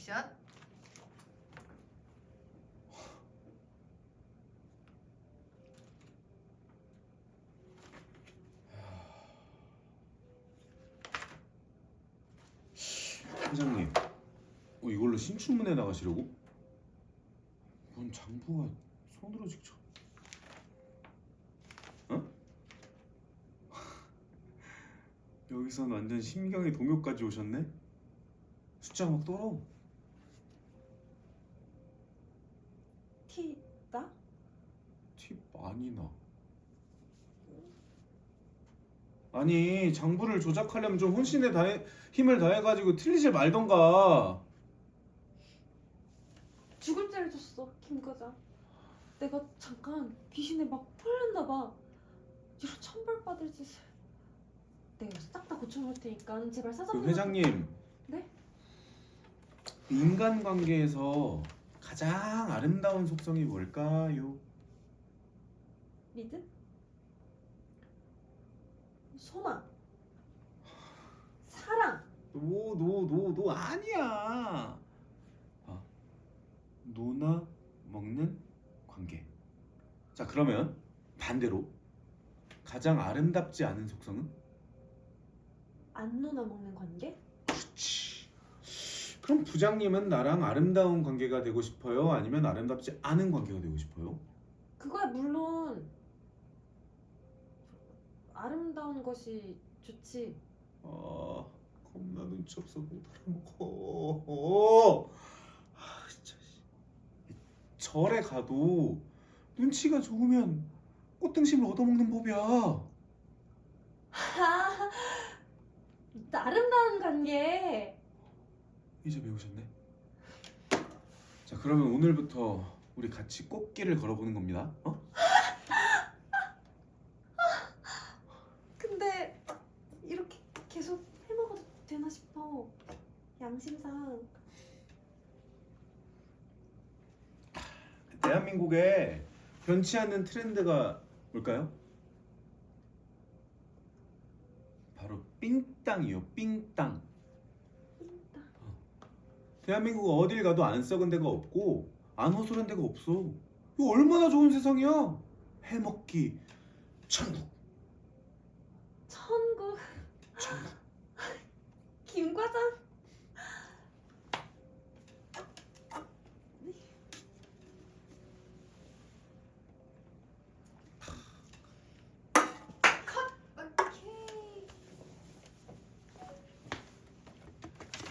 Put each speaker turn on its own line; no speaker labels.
액션.
회장님, 어, 이걸로 신춘문예 나가시려고? 뭔 장부가 손으로 직접? 어? 여기선 완전 심경의 동요까지 오셨네? 숫자 막 떨어.
티 나?
티 많이 나. 아니 장부를 조작하려면 좀 혼신에 다해 힘을 다해가지고 틀리지 말던가.
죽을 죄를 졌어 김 과장. 내가 잠깐 귀신에 막 폴렸나 봐. 이런 천벌 받을 짓을. 내가 싹 다 고쳐놓을 테니까 제발
그
사장님.
회장님.
네?
인간관계에서 가장 아름다운 속성이 뭘까요?
믿음? 소망. 사랑.
노노노노 아니야. 아, 노나 먹는 관계. 자 그러면 반대로 가장 아름답지 않은 속성은?
안 노나 먹는 관계?
그럼 부장님은 나랑 아름다운 관계가 되고 싶어요? 아니면 아름답지 않은 관계가 되고 싶어요?
그거야 물론 아름다운 것이 좋지.
아 겁나 눈치 없어 못 알아먹어. 아 진짜. 씨. 절에 가도 눈치가 좋으면 꽃등심을 얻어먹는 법이야.
아, 아름다운 관계.
이제 배우셨네. 자 그러면 오늘부터 우리 같이 꽃길을 걸어보는 겁니다. 어?
근데 이렇게 계속 해먹어도 되나 싶어. 양심상.
대한민국에 변치 않는 트렌드가 뭘까요? 바로 삥땅이요. 삥땅.
삥땅.
대한민국은 어딜 가도 안 썩은 데가 없고 안 허술한 데가 없어. 이 얼마나 좋은 세상이야. 해먹기 천국. 천국. 천국.